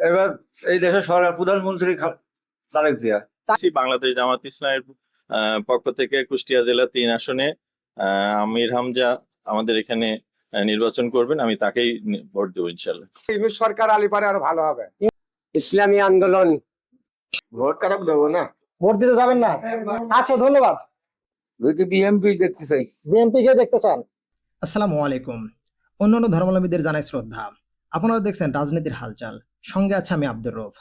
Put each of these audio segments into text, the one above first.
এবার এই দেশের সরকার প্রধানমন্ত্রী তারেক জিয়া। বাংলাদেশ জামাত ইসলামের পক্ষ থেকে কুষ্টিয়া জেলা তিন আসনে আহ, আমির হামজা আমাদের এখানে আহ, নির্বাচন করবেন আমি তাকেই ভোট দেবো ইনশাল্লাহ। ইউনুস সরকার আলিপারে আরও ভালো হবে। ইসলামী আন্দোলন। ভোট কারক দেবো না? ভোট দিতে যাবেন না? আচ্ছা ধন্যবাদ। যদি বিএমপি দেখতে চাই। বিএনপি কে দেখতে চান? আসসালামু আলাইকুম। অন্যান্য ধর্মাবলম্বীদের জানাই শ্রদ্ধা। আপনারা দেখছেন রাজনীতির হালচাল। সঙ্গে আছে আমি আব্দুর রফ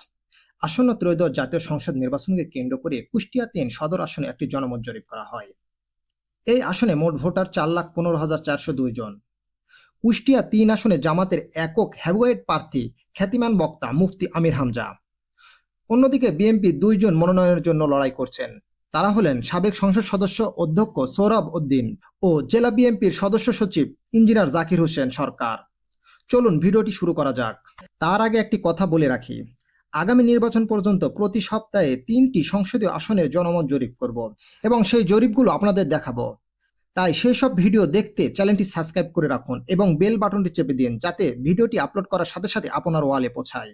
আসন্ন ত্রয়োদশ জাতীয় সংসদ নির্বাচনকে কেন্দ্র করে কুষ্টিয়া তিন সদর আসনে একটি জনমত জরিপ করা হয়। এই আসনে মোট ভোটার চার লাখ পনেরো হাজার চারশো দুই জন। কুষ্টিয়া তিন আসনে জামাতের একক হ্যাভওয়েট প্রার্থী, খ্যাতিমান বক্তা মুফতি আমির হামজা। অন্যদিকে বিএনপি দুইজন মনোনয়নের জন্য লড়াই করছেন। তারা হলেন সাবেক সংসদ সদস্য অধ্যক্ষ সৌরভ উদ্দিন ও জেলা বিএনপির সদস্য সচিব ইঞ্জিনিয়ার জাকির হোসেন সরকার। চলুন ভিডিওটি শুরু করা যাক। তার আগে একটি কথা বলে রাখি। আগামী নির্বাচন পর্যন্ত প্রতি সপ্তাহে তিনটি সংসদীয় আসনের জনমত জরিপ করব এবং সেই জরিপগুলো আপনাদের দেখাবো। তাই সেই সব ভিডিও দেখতে চ্যানেলটি সাবস্ক্রাইব করে রাখুন এবং বেল বাটনটি চেপে দিন যাতে ভিডিওটি আপলোড করার সাথে সাথে আপনার ওয়ালে পৌঁছায়।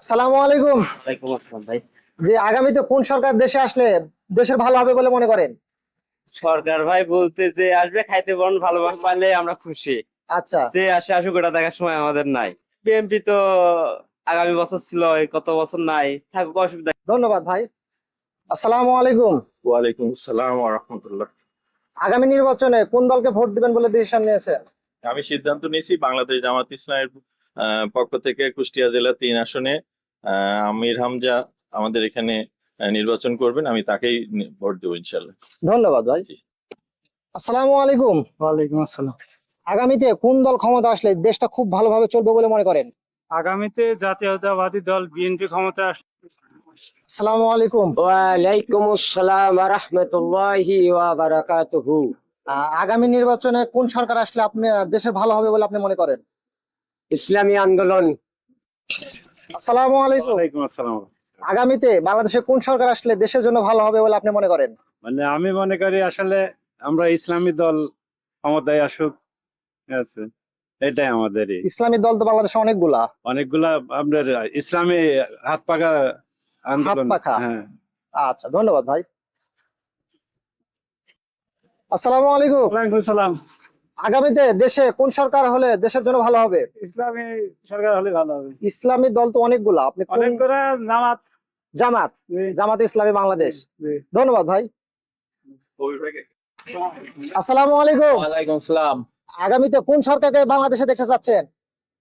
আসসালামু আলাইকুম। যে আগামীতে কোন সরকার দেশে আসলে দেশের ভালো হবে বলে মনে করেন? সরকার ভাই বলতে যে আসবে খাইতে বরণ ভালোবাসা পাইলে আমরা খুশি। আচ্ছা। যে আসে আসুক ওটা দেখার সময় আমাদের নাই। বিএনপি তো আগামী বছর ছিল কত বছর নাই থাকুক অসুবিধা ধন্যবাদ ভাই। আসসালামু আলাইকুম। ওয়ালাইকুম আসসালাম রহমতুল্লাহ। আগামী নির্বাচনে কোন দলকে ভোট দিবেন বলে ডিসিশন নিয়েছে? আমি সিদ্ধান্ত নিয়েছি বাংলাদেশ জামাত ইসলামের আহ, পক্ষ থেকে কুষ্টিয়া জেলা তিন আসনে আহ, আমির হামজা আমাদের এখানে নির্বাচন করবেন আমি তাকেই ভোট দেবো ইনশাল্লাহ ধন্যবাদ ভাই। আসসালামু আলাইকুম। ওয়ালাইকুম আসসালাম। আগামীতে কোন দল ক্ষমতা আসলে দেশটা খুব ভালোভাবে চলবে বলে মনে করেন? আগামীতে জাতীয়তাবাদী দল বিএনপি ক্ষমতা আসসালামু আলাইকুম। ওয়ালাইকুম আসসালাম রহমতুল্লাহি ওয়া বারাকাতুহু। আগামী নির্বাচনে কোন সরকার আসলে আপনি দেশের ভালো হবে বলে আপনি মনে করেন? ইসলামী আন্দোলন। আসসালামু আলাইকুম। ওয়ালাইকুম আসসালাম। আগামীতে বাংলাদেশে কোন সরকার আসলে দেশের জন্য ভালো হবে বলে আপনি মনে করেন? মানে আমি মনে করি আসলে আমরা ইসলামী দল ক্ষমতায় আসুক আছে। এটাই আমাদেরই। ইসলামী দল তো বাংলাদেশে অনেকগুলা। অনেকগুলা আপনার ইসলামী হাত পাকা আন্দোলন হ্যাঁ। আচ্ছা ধন্যবাদ ভাই। আসসালামু আলাইকুম। ওয়ালাইকুম সালাম। আগামীতে দেশে কোন সরকার হলে দেশের জন্য ভালো হবে? ইসলামী সরকার হলে ভালো হবে। ইসলামী দল তো অনেকগুলা। আপনি কোন অনেক করে জামাত। জামাত। জামাত ইসলামী বাংলাদেশ। ধন্যবাদ ভাই। আসসালামু আলাইকুম। ওয়ালাইকুম সালাম। আগামীতে কোন সরকারকে বাংলাদেশে দেখতে চাচ্ছেন?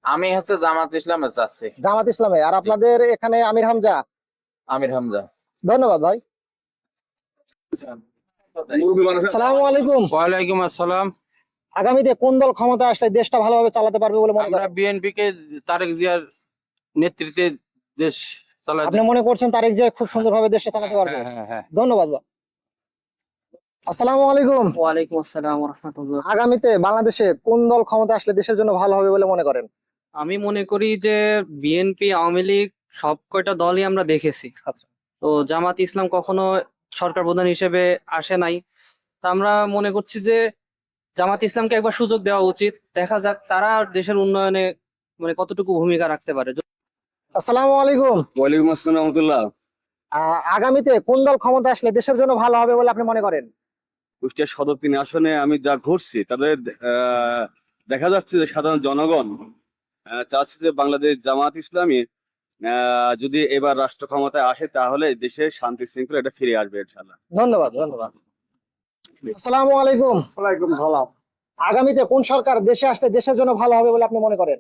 আমি হচ্ছে জামাত ইসলামে যাচ্ছি। জামাত ইসলামে। আর আপনাদের এখানে আমির হামজা? আমির হামজা। ধন্যবাদ ভাই। আসসালামু আলাইকুম। ওয়ালাইকুম আসসালাম। আগামীতে কোন দল ক্ষমতা আসলে দেশটা ভালোভাবে চালাতে পারবে বলে মনে আমরা বিএনপি কে তারেক জিয়ার নেতৃত্বে দেশ চালাতে আপনি মনে করছেন তারেক যে খুব সুন্দরভাবে দেশটা চালাতে পারবে? হ্যাঁ হ্যাঁ হ্যাঁ। ধন্যবাদ। আসসালামু আলাইকুম। ওয়ালাইকুম আসসালাম রহমতুল্লাহ আগামীতে বাংলাদেশে কোন দল ক্ষমতা আসলে দেশের জন্য ভালো হবে বলে মনে করেন? আমি মনে করি যে বিএনপি আওয়ামী লীগ সব কয়টা দলই আমরা দেখেছি। আচ্ছা। তো জামাত ইসলাম কখনো সরকার প্রধান হিসেবে আসে নাই। তা আমরা মনে করছি যে জামাত ইসলামকে একবার সুযোগ দেওয়া উচিত। দেখা যাক তারা দেশের উন্নয়নে মানে কতটুকু ভূমিকা রাখতে পারে। আসসালামু আলাইকুম। ওয়ালাইকুম আসসালাম রহমতুল্লাহ। আহ, আগামীতে কোন দল ক্ষমতা আসলে দেশের জন্য ভালো হবে বলে আপনি মনে করেন? কুষ্টিয়া সদর তিন আসনে আমি যা ঘুরছি তাদের আহ, দেখা যাচ্ছে যে সাধারণ জনগণ চাচ্ছে যে বাংলাদেশ জামাত ইসলামী আহ, যদি এবার রাষ্ট্র ক্ষমতায় আসে তাহলে দেশের শান্তি শৃঙ্খলা এটা ফিরে আসবে ইনশাল্লাহ ধন্যবাদ ধন্যবাদ। আসসালামু আলাইকুম। ওয়ালাইকুম সালাম। আগামীতে কোন সরকার দেশে আসলে দেশের জন্য ভালো হবে বলে আপনি মনে করেন?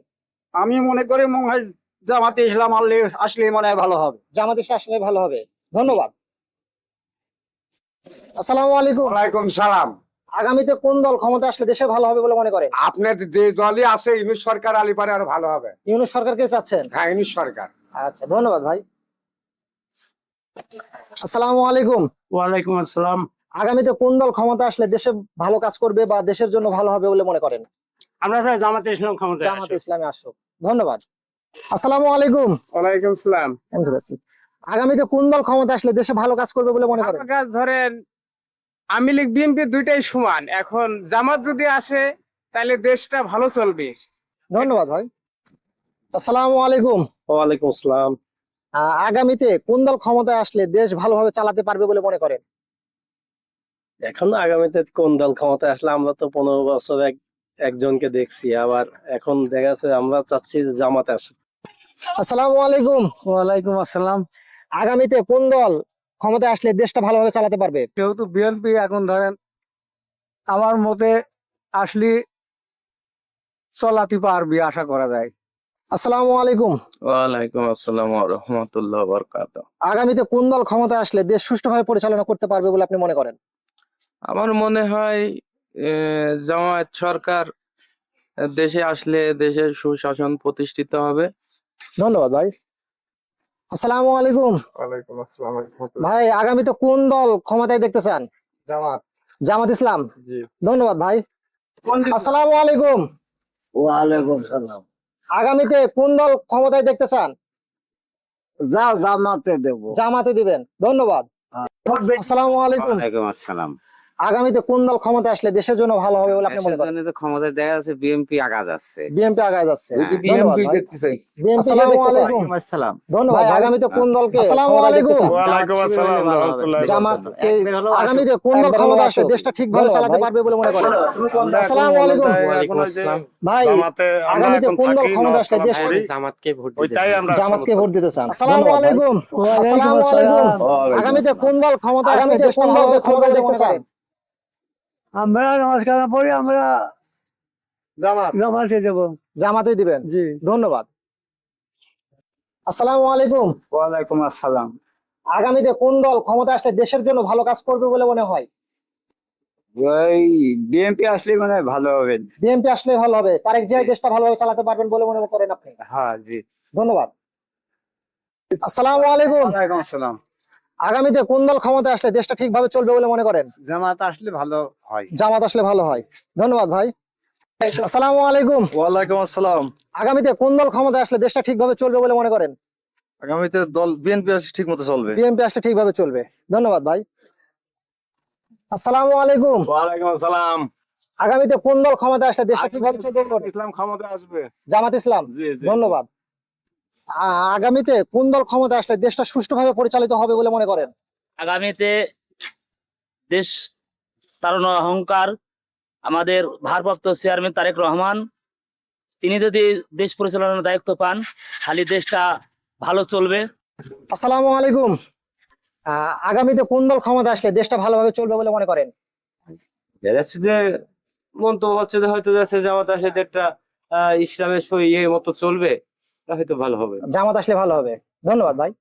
আমি মনে করি মনে হয় জামাতে ইসলাম আনলে আসলে মনে হয় ভালো হবে। জামাত ইসলাম আসলে ভালো হবে। ধন্যবাদ। আসসালামু আলাইকুম। ওয়ালাইকুম সালাম। আগামীতে কোন দল ক্ষমতা আসলে দেশে ভালো হবে বলে মনে করেন? আপনার যে দলই আছে ইউনুস সরকার আলিপারে আরও ভালো হবে। ইউনুস সরকারকে চাচ্ছেন? হ্যাঁ ইউনুস সরকার। আচ্ছা ধন্যবাদ ভাই। আসসালামু আলাইকুম। ওয়ালাইকুম আসসালাম। আগামীতে কোন দল ক্ষমতা আসলে দেশে ভালো কাজ করবে বা দেশের জন্য ভালো হবে বলে মনে করেন? আমরা চাই জামাতে ইসলাম ক্ষমতা জামাত ইসলামে আসুক। ধন্যবাদ। আসসালামু আলাইকুম। ওয়ালাইকুম সালাম। আমি ধরেছি। আগামীতে কোন দল ক্ষমতা আসলে দেশে ভালো কাজ করবে বলে মনে করেন? কাজ ধরেন আমি লীগ বিএনপি দুইটাই সমান। এখন জামাত যদি আসে তাহলে দেশটা ভালো চলবে। ধন্যবাদ ভাই। আসসালামু আলাইকুম। ওয়ালাইকুম আসসালাম। আগামীতে কোন দল ক্ষমতায় আসলে দেশ ভালোভাবে চালাতে পারবে বলে মনে করেন? এখন আগামীতে কোন দল ক্ষমতায় আসলে আমরা তো পনেরো বছর এক একজনকে দেখছি। আবার এখন দেখা যাচ্ছে আমরা চাচ্ছি যে জামাতে আসুক। আসসালামু আলাইকুম। ওয়ালাইকুম আসসালাম। আগামীতে কোন দল ক্ষমতায় আসলে দেশটা ভালোভাবে চালাতে পারবে? যেহেতু বিএনপি এখন ধরেন আমার মতে আসলে চলাতে পারবি আশা করা যায়। আসসালামু আলাইকুম। ওয়ালাইকুম আসসালাম রহমতুল্লাহ বরকাত আগামীতে কোন দল ক্ষমতায় আসলে দেশ সুষ্ঠুভাবে পরিচালনা করতে পারবে বলে আপনি মনে করেন? আমার মনে হয় জামায়াত সরকার দেশে আসলে দেশের সুশাসন প্রতিষ্ঠিত হবে। ধন্যবাদ ভাই। আসসালামু আলাইকুম। ওয়ালাইকুম আসসালাম ভাই আগামীতে কোন দল ক্ষমতায় দেখতে চান জামাত। জামাত ইসলাম। জি। ধন্যবাদ ভাই। আসসালামু আলাইকুম। ওয়ালাইকুম সালাম। আগামীতে কোন দল ক্ষমতায় দেখতে চান যা জামাতে দেব। জামাতে দিবেন। ধন্যবাদ। আসসালামু আলাইকুম। ওয়ালাইকুম আসসালাম। আগামীতে কোন দল ক্ষমতায় আসলে দেশের জন্য ভালো হবে বলে আপনি মনে করেন? ক্ষমতায় দেখা যাচ্ছে বিএনপি আগা যাচ্ছে। বিএনপি আগায় যাচ্ছে। হ্যাঁ। ভাই। দেখতে চাই। আসসালামু আলাইকুম। আসসালাম। ধন্যবাদ। আগামীতে কোন দলকে আসসালামু আলাইকুম। ওয়ালাইকুম আসসালাম রহমতুল্লাহ জামাত আগামীতে কোন দল ক্ষমতা আসলে দেশটা ঠিকভাবে চালাতে পারবে বলে মনে করেন? আসসালামু আলাইকুম। ভাই আগামীতে কোন দল ক্ষমতা আসলে দেশ জামাতকে ভোট ওইটাই আমরা জামাতকে ভোট দিতে চান। আসসালামু আলাইকুম। আসসালামু আলাইকুম। আগামীতে কোন দল ক্ষমতা আসলে দেশটা ভালোভাবে ক্ষমতা দেখতে চান আমরা নমস্কার পড়ি আমরা জামাত। জামাতে দেব। জামাতেই দিবেন? জি। ধন্যবাদ। আসসালামু আলাইকুম। ওয়ালাইকুম আসসালাম। আগামীতে কোন দল ক্ষমতা আসলে দেশের জন্য ভালো কাজ করবে বলে মনে হয়? ওই বিএনপি আসলে মানে ভালো হবে। বিএনপি আসলে ভালো হবে। তারেক জিয়া দেশটা ভালোভাবে চালাতে পারবেন বলে মনে করেন আপনি। হ্যাঁ জি। ধন্যবাদ। আসসালামু আলাইকুম। ওয়ালাইকুম আসসালাম। আগামীতে কোন দল ক্ষমতা আসলে দেশটা ঠিকভাবে চলবে বলে মনে করেন? জামাত আসলে ভালো হয়। জামাত আসলে ভালো হয়। ধন্যবাদ ভাই। আসসালামু আলাইকুম। ওয়ালাইকুম আসসালাম। আগামীতে কোন দল ক্ষমতা আসলে দেশটা ঠিকভাবে চলবে বলে মনে করেন? আগামীতে দল বিএনপি ঠিক মতো চলবে। বিএনপি আসলে ঠিকভাবে চলবে। ধন্যবাদ ভাই। আসসালামু আলাইকুম। ওয়ালাইকুম আসসালাম। আগামীতে কোন দল ক্ষমতা আসলে দেশটা ঠিকভাবে চলবে? ইসলাম ক্ষমতা আসবে। জামাত ইসলাম। ধন্যবাদ। আগামীতে কোন দল ক্ষমতা আসলে দেশটা সুষ্ঠুভাবে পরিচালিত হবে বলে মনে করেন? আগামীতে দেশ তারণের অহংকার আমাদের ভারপ্রাপ্ত চেয়ারম্যান তারেক রহমান তিনি যদি দেশ পরিচালনার দায়িত্ব পান খালি দেশটা ভালো চলবে। আসসালামু আলাইকুম। আগামীতে কোন দল ক্ষমতা আসলে দেশটা ভালোভাবে চলবে বলে মনে করেন? যাচ্ছে যে মন্তব্য হচ্ছে যে হয়তো যাচ্ছে জামাত আসলে একটা আহ, ইসলামের সই মতো চলবে। হয়তো ভালো হবে। জামাত আসলে ভালো হবে। ধন্যবাদ ভাই।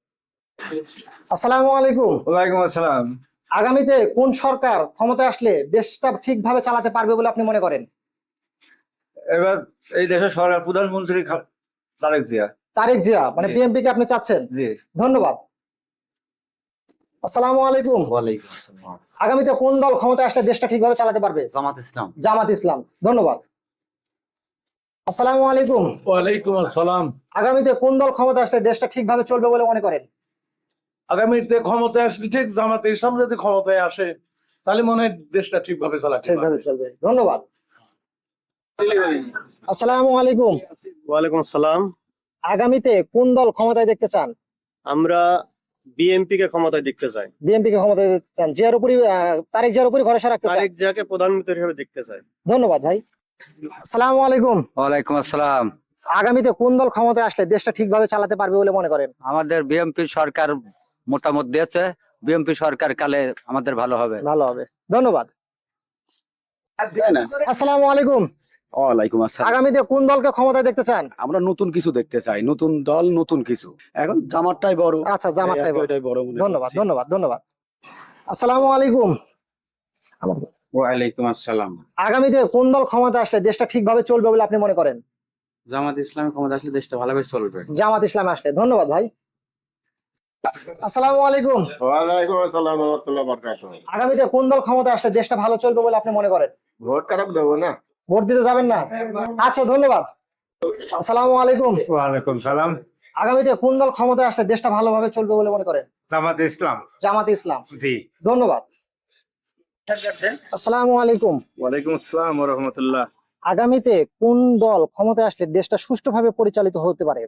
আসসালামু আলাইকুম। ওয়ালাইকুম আসসালাম। আগামীতে কোন সরকার ক্ষমতায় আসলে দেশটা ঠিকভাবে চালাতে পারবে বলে আপনি মনে করেন? এবার এই দেশের সরকার প্রধানমন্ত্রী তারেক জিয়া। তারেক জিয়া মানে। বিএনপি কে আপনি চাচ্ছেন? জি। ধন্যবাদ। আসসালামু আলাইকুম। ওয়ালাইকুম আসসালাম। আগামীতে কোন দল ক্ষমতায় আসলে দেশটা ঠিকভাবে চালাতে পারবে? জামাত ইসলাম। জামাত ইসলাম। ধন্যবাদ। আসসালামু আলাইকুম। ওয়ালাইকুম আসসালাম। আগামীতে কোন দল ক্ষমতা আসলে দেশটা ঠিকভাবে চলবে বলে মনে করেন? আগামীতে ক্ষমতায় আসলে ঠিক জামাতে ইসলাম যদি ক্ষমতায় আসে তাহলে মনে হয় দেশটা ঠিকভাবে চালাতে ঠিকভাবে চলবে। ধন্যবাদ। আসসালামু আলাইকুম। ওয়ালাইকুম আসসালাম। আগামীতে কোন দল ক্ষমতায় দেখতে চান? আমরা বিএনপি কে ক্ষমতায় দেখতে চাই। বিএনপি কে ক্ষমতায় দেখতে চান। জিয়ার উপরই তারেক জিয়ার উপরই ভরসা রাখতে চান? তারেক জিয়াকে প্রধানমন্ত্রী হিসেবে দেখতে চাই। ধন্যবাদ ভাই। আসসালামু আলাইকুম। ওয়ালাইকুম আসসালাম। আগামীতে কোন দল ক্ষমতায় আসলে দেশটা ঠিকভাবে চালাতে পারবে বলে মনে করেন? আমাদের বিএনপি সরকার মতামত দিয়েছে বিএনপি সরকার কালে আমাদের ভালো হবে। ভালো হবে। ধন্যবাদ। আসসালামু আলাইকুম। ওয়ালাইকুম আসসালাম। আগামীতে কোন দলকে ক্ষমতায় দেখতে চান? আমরা নতুন কিছু দেখতে চাই নতুন দল নতুন কিছু। এখন জামাতটাই বড়। আচ্ছা জামাতটাই বড়। ধন্যবাদ ধন্যবাদ ধন্যবাদ। আসসালামু আলাইকুম। আমার- ওয়ালাইকুম আসসালাম। আগামীতে কোন দল ক্ষমতা আসলে দেশটা ঠিকভাবে চলবে বলে আপনি মনে করেন? জামাত ইসলামী ক্ষমতা আসলে দেশটা ভালোভাবে চলবে। জামাত ইসলাম আসলে। ধন্যবাদ ভাই। আসসালামু আলাইকুম। ওয়ালাইকুম আসসালাম রহমতুল্লাহ বরকাতুহ। আগামীতে কোন দল ক্ষমতা আসলে দেশটা ভালো চলবে বলে আপনি মনে করেন? ভোট খারাপ দেবো না। ভোট দিতে যাবেন না? আচ্ছা ধন্যবাদ। আসসালামু আলাইকুম। ওয়ালাইকুম সালাম। আগামীতে কোন দল ক্ষমতায় আসলে দেশটা ভালোভাবে চলবে বলে মনে করেন? জামাত ইসলাম। জামাত ইসলাম। জি। ধন্যবাদ। আসসালামু আলাইকুম। ওয়ালাইকুম আসসালাম রহমতুল্লাহ। আগামীতে কোন দল ক্ষমতায় আসলে দেশটা সুষ্ঠুভাবে পরিচালিত হতে পারে?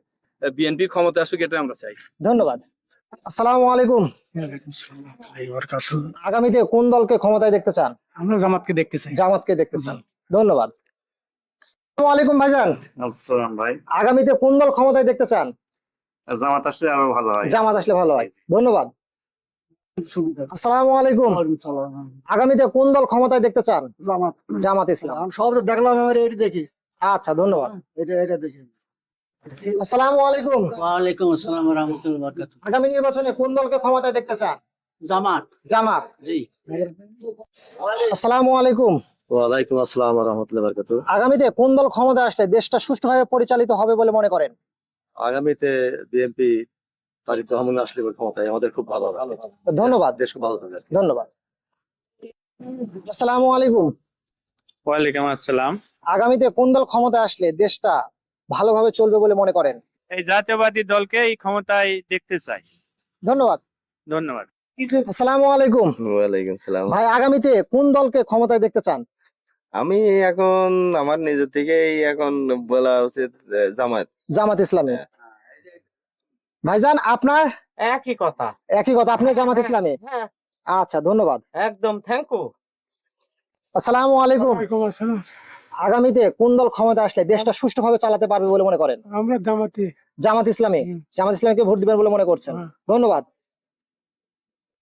বিএনপি ক্ষমতা আসুক এটা আমরা চাই। ধন্যবাদ। আসসালামু আলাইকুম। আগামীতে কোন দলকে ক্ষমতায় দেখতে চান? আমরা জামাতকে দেখতে চাই। জামাতকে দেখতে চান। ধন্যবাদ। আসসালামু আলাইকুম ভাইজান। আসসালাম ভাই। আগামীতে কোন দল ক্ষমতায় দেখতে চান? জামাত আসলে আরও ভালো হয়। জামাত আসলে ভালো হয়। ধন্যবাদ। আসসালামু আলাইকুম। আগামীতে কোন দল ক্ষমতায় দেখতে চান? জামাত। জামাত ইসলাম। সব দেখলাম আমার এটা দেখি। আচ্ছা ধন্যবাদ। এটা এটা দেখি। আসসালামু আলাইকুম। ওয়ালাইকুম আসসালাম রহমতুল্লাহ বরকাত আগামী নির্বাচনে কোন দলকে ক্ষমতায় দেখতে চান? জামাত। জামাত। জি। আসসালামু আলাইকুম। ওয়ালাইকুম আসসালাম রহমতুল্লাহ বরকাত আগামীতে কোন দল ক্ষমতায় আসলে দেশটা সুষ্ঠুভাবে পরিচালিত হবে বলে মনে করেন? আগামীতে বিএনপি তারিক রহমান আসলে ক্ষমতায় আমাদের খুব ভালো হবে ধন্যবাদ। দেশ খুব ভালো থাকবে ধন্যবাদ। আসসালামু আলাইকুম। ওয়ালাইকুম আসসালাম। আগামীতে কোন দল ক্ষমতায় আসলে দেশটা ভালোভাবে চলবে বলে মনে করেন? এই জাতীয়বাদী দলকে এই ক্ষমতায় দেখতে চাই। ধন্যবাদ। ধন্যবাদ। আসসালামু আলাইকুম। ওয়ালাইকুম সালাম। ভাই আগামীতে কোন দলকে ক্ষমতায় দেখতে চান? আমি এখন আমার নিজের থেকেই এখন বলা উচিত জামাত জামাত ইসলামী। ভাইজান আপনার? একই কথা। একই কথা আপনি জামাত ইসলামী? হ্যাঁ। আচ্ছা ধন্যবাদ। একদম থ্যাংক ইউ আসসালামু আলাইকুম। আসসালাম। আগামীতে কোন দল ক্ষমতা আসলে দেশটা সুষ্ঠুভাবে চালাতে পারবে বলে মনে করেন? আমরা জামাতে। জামাত ইসলামী? জামাত ইসলামীকে ভোট দিবেন বলে মনে করছেন? ধন্যবাদ।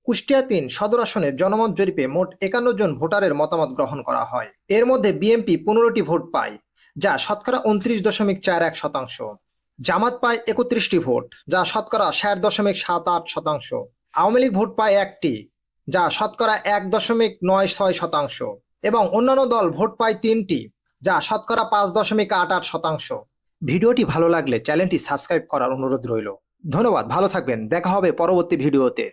কুষ্টিয়া তিন সদর আসনের জনমত জরিপে মোট একান্ন জন ভোটারের মতামত গ্রহণ করা হয়। এর মধ্যে বিএনপি পনেরোটি ভোট পায় যা শতকরা উনত্রিশ দশমিক চার এক শতাংশ। জামাত পায় একত্রিশটি ভোট, যা শতকরা ষাট দশমিক সাত আট শতাংশ। আওয়ামী লীগ ভোট পায় একটি, যা শতকরা এক দশমিক নয় ছয় শতাংশ। এবং অন্যান্য দল ভোট পায় তিনটি, যা শতকরা পাঁচ দশমিক আট আট শতাংশ। ভিডিওটি ভালো লাগলে চ্যানেলটি সাবস্ক্রাইব করার অনুরোধ রইল। ধন্যবাদ, ভালো থাকবেন, দেখা হবে পরবর্তী ভিডিওতে।